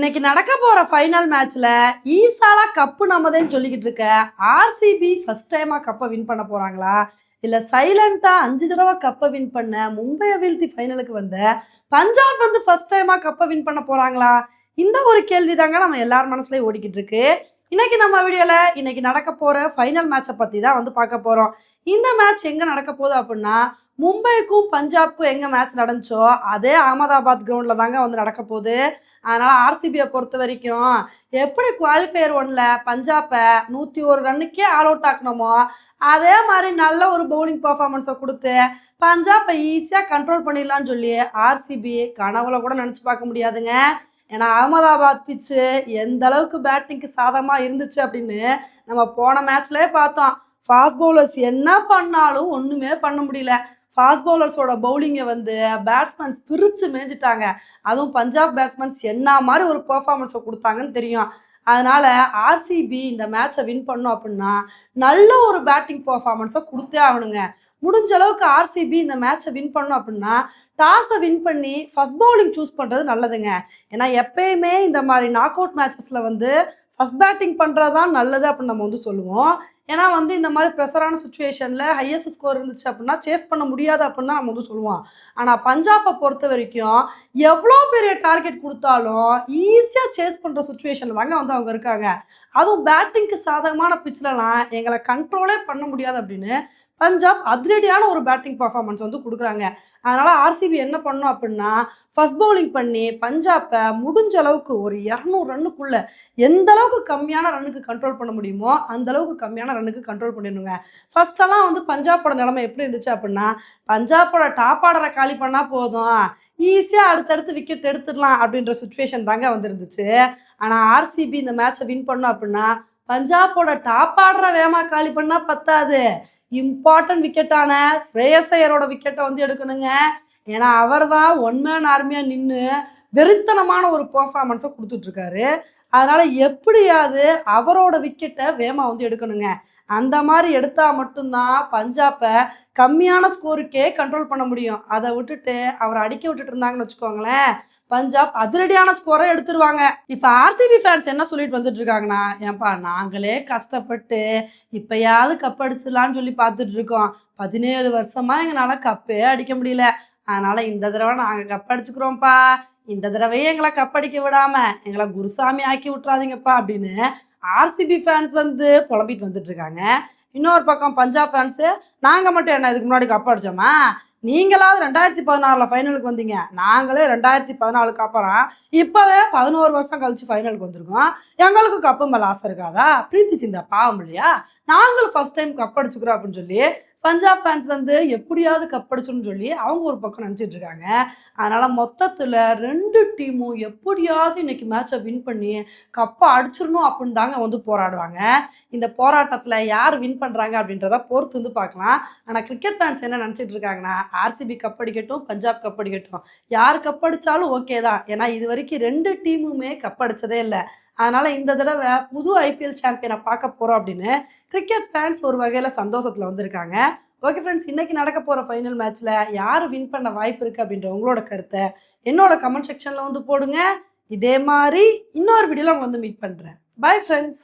இன்னைக்கு நடக்க போற ஃபைனல் மேட்ச்ல ஈசாலா கப்பு நம்மதேன்னு சொல்லிக்கிட்டு இருக்க ஆர்சிபி ஃபர்ஸ்ட் டைமா கப்பை வின் பண்ண போறாங்களா? இல்ல சைலண்டா அஞ்சு தடவை கப்பை வின் பண்ண மும்பையை வீழ்த்தி ஃபைனலுக்கு வந்த பஞ்சாப் வந்து ஃபர்ஸ்ட் டைமா கப்பை வின் பண்ண போறாங்களா? இந்த ஒரு கேள்வி தாங்க நம்ம எல்லார் மனசுலயும் ஓடிக்கிட்டு இருக்கு. இன்னைக்கு நம்ம வீடியோவில் இன்னைக்கு நடக்க போகிற ஃபைனல் மேட்சை பற்றி தான் வந்து பார்க்க போகிறோம் இந்த மேட்ச் எங்கே நடக்க போகுது அப்படின்னா மும்பைக்கும் பஞ்சாப்க்கும் எங்கே மேட்ச் நடந்துச்சோ அதே அகமதாபாத் கிரவுண்டில் தாங்க வந்து நடக்க போகுது. அதனால் ஆர்சிபியை பொறுத்த வரைக்கும் எப்படி குவாலிஃபயர் ஒன்ல பஞ்சாப்பை நூற்றி ஒரு ரன்னுக்கே ஆல் அவுட் ஆக்கணுமோ அதே மாதிரி நல்ல ஒரு பவுலிங் பர்ஃபார்மன்ஸை கொடுத்து பஞ்சாப்பை ஈஸியாக கண்ட்ரோல் பண்ணிடலான்னு சொல்லி ஆர்சிபி கனவுல கூட நினச்சி பார்க்க முடியாதுங்க. ஏன்னா அகமதாபாத் பிச்சு எந்த அளவுக்கு பேட்டிங்க்கு சாதகமாக இருந்துச்சு அப்படின்னு நம்ம போன மேட்ச்லேயே பார்த்தோம். ஃபாஸ்ட் பவுலர்ஸ் என்ன பண்ணாலும் ஒன்றுமே பண்ண முடியல. ஃபாஸ்ட் பவுலர்ஸோட பவுலிங்கை வந்து பேட்ஸ்மேன்ஸ் பிரித்து மேய்ஞ்சிட்டாங்க அதுவும் பஞ்சாப் பேட்ஸ்மேன்ஸ் என்ன மாதிரி ஒரு பெர்ஃபார்மன்ஸை கொடுத்தாங்கன்னு தெரியும். அதனால ஆர்சிபி இந்த மேட்சை வின் பண்ணோம் அப்படின்னா நல்ல ஒரு பேட்டிங் பெர்ஃபார்மன்ஸை கொடுத்தே ஆகணுங்க. முடிஞ்ச அளவுக்கு ஆர்சிபி இந்த மேட்சை வின் பண்ணோம் அப்படின்னா டாஸை வின் பண்ணி ஃபஸ்ட் பவுலிங் சூஸ் பண்ணுறது நல்லதுங்க. ஏன்னா எப்பயுமே இந்த மாதிரி நாக் அவுட் மேட்சஸில் வந்து ஃபர்ஸ்ட் பேட்டிங் பண்ணுறது தான் நல்லது அப்படின்னு நம்ம வந்து சொல்லுவோம். ஏன்னா வந்து இந்த மாதிரி ப்ரெஷரான சுச்சுவேஷனில் ஹையஸ்ட் ஸ்கோர் இருந்துச்சு அப்படின்னா சேஸ் பண்ண முடியாது அப்படின்னு நம்ம வந்து சொல்லுவோம். ஆனால் பஞ்சாப்பை பொறுத்த வரைக்கும் எவ்வளோ பெரிய டார்கெட் கொடுத்தாலும் ஈஸியாக சேஸ் பண்ணுற சுச்சுவேஷனில் தாங்க வந்து அவங்க இருக்காங்க. அதுவும் பேட்டிங்க்கு சாதகமான பிச்சிலலாம் எங்களை கண்ட்ரோலே பண்ண முடியாது அப்படின்னு பஞ்சாப் அதிரடியான ஒரு பேட்டிங் பர்ஃபார்மன்ஸ் வந்து கொடுக்குறாங்க. அதனால் ஆர்சிபி என்ன பண்ணும் அப்படின்னா ஃபர்ஸ்ட் பவுலிங் பண்ணி பஞ்சாப்பை முடிஞ்ச அளவுக்கு ஒரு இரநூறு ரன்னுக்குள்ளே எந்த அளவுக்கு கம்மியான ரன்னுக்கு கண்ட்ரோல் பண்ண முடியுமோ அந்த அளவுக்கு கம்மியான ரன்னுக்கு கண்ட்ரோல் பண்ணிடணுங்க ஃபஸ்ட்டெல்லாம் வந்து பஞ்சாப்போட நிலைமை எப்படி இருந்துச்சு அப்படின்னா பஞ்சாப்போட டாப் ஆர்டரை காலி பண்ணால் போதும். ஈஸியாக அடுத்தடுத்து விக்கெட் எடுத்துடலாம் அப்படின்ற சுச்சுவேஷன் தாங்க வந்துருந்துச்சு. ஆனால் ஆர்சிபி இந்த மேட்சை வின் பண்ணோம் அப்படின்னா பஞ்சாப்போட டாப் ஆர்டரை வேகமாக காலி பண்ணால் பத்தாது. இம்பார்ட்டன்ட் விக்கெட்டான ஸ்ரேயசையரோட விக்கெட்டை வந்து எடுக்கணுங்க. ஏன்னா அவர் தான் ஒன் மேன் ஆர்மியாக நின்று வெறித்தனமான ஒரு பர்ஃபார்மன்ஸை கொடுத்துட்ருக்காரு. அதனால் எப்படியாவது அவரோட விக்கெட்டை வேமா வந்து எடுக்கணுங்க. அந்த மாதிரி எடுத்தால் மட்டும்தான் பஞ்சாப்பை கம்மியான ஸ்கோருக்கே கண்ட்ரோல் பண்ண முடியும். அதை விட்டுட்டு அவரை அடிக்க விட்டுட்டு இருந்தாங்கன்னு வச்சுக்கோங்களேன் பஞ்சாப் அதிரடியான ஸ்கோரை எடுத்துருவாங்க. இப்போ ஆர்சிபி ஃபேன்ஸ் என்ன சொல்லிட்டு வந்துட்டு இருக்காங்கன்னா ஏன்பா நாங்களே கஷ்டப்பட்டு இப்பயாவது கப் அடிச்சிடலான்னு சொல்லி பார்த்துட்டு இருக்கோம் பதினேழு வருஷமா எங்களால் கப்பே அடிக்க முடியல. அதனால இந்த தடவை நாங்கள் கப் அடிச்சுக்கிறோம்ப்பா. இந்த தடவையே எங்களை கப் அடிக்க விடாம எங்களை குருசாமி ஆக்கி விட்றாதீங்கப்பா அப்படின்னு ஆர்சிபி ஃபேன்ஸ் வந்து புலம்பிட்டு வந்துட்டு இருக்காங்க இன்னொரு பக்கம் பஞ்சாப் ஃபேன்ஸு நாங்கள் மட்டும் என்ன இதுக்கு முன்னாடி கப் அடித்தோமா நீங்களாவது ரெண்டாயிரத்தி பதினாறில் ஃபைனலுக்கு வந்தீங்க. நாங்களே ரெண்டாயிரத்தி பதினாலுக்கு அப்புறம் இப்போவே பதினோரு வருஷம் கழிச்சு ஃபைனலுக்கு வந்திருக்கோம். எங்களுக்கு கப்பு மேலே ஆசை இருக்காதா? பிரீத்தி சிந்தா பாவம் இல்லையா? நாங்களும் ஃபஸ்ட் டைம் கப் அடிச்சுக்கிறோம் அப்படின்னு சொல்லி பஞ்சாப் ஃபேன்ஸ் வந்து எப்படியாவது கப் சொல்லி அவங்க ஒரு பக்கம் நினச்சிட்டு இருக்காங்க. அதனால் மொத்தத்தில் ரெண்டு டீமும் எப்படியாவது இன்னைக்கு மேட்சை வின் பண்ணி கப்பை அடிச்சிடணும் அப்படின்னு தாங்க வந்து போராடுவாங்க. இந்த போராட்டத்தில் யார் வின் பண்ணுறாங்க அப்படின்றத பொறுத்து வந்து பார்க்கலாம். ஆனால் கிரிக்கெட் ஃபேன்ஸ் என்ன நினச்சிட்டு இருக்காங்கன்னா ஆர்சிபி கப் அடிக்கட்டும் பஞ்சாப் கப்படிக்கட்டும் யார் கப்படிச்சாலும் ஓகே தான். ஏன்னா இது வரைக்கும் ரெண்டு டீமுமே கப்படிச்சதே இல்லை. அதனால் இந்த தடவை புது ஐபிஎல் சாம்பியனை பார்க்க போகிறோம் அப்படின்னு கிரிக்கெட் ஃபேன்ஸ் ஒரு வகையில் சந்தோஷத்தில் வந்திருக்காங்க. ஓகே ஃப்ரெண்ட்ஸ் இன்றைக்கி நடக்க போகிற ஃபைனல் மேட்ச்சில் யார் வின் பண்ண வாய்ப்பு இருக்குது அப்படின்ற உங்களோட கருத்தை என்னோட கமெண்ட் செக்ஷனில் வந்து போடுங்க. இதே மாதிரி இன்னொரு வீடியோவில் அவங்க வந்து மீட் பண்ணுறேன் பை ஃப்ரெண்ட்ஸ்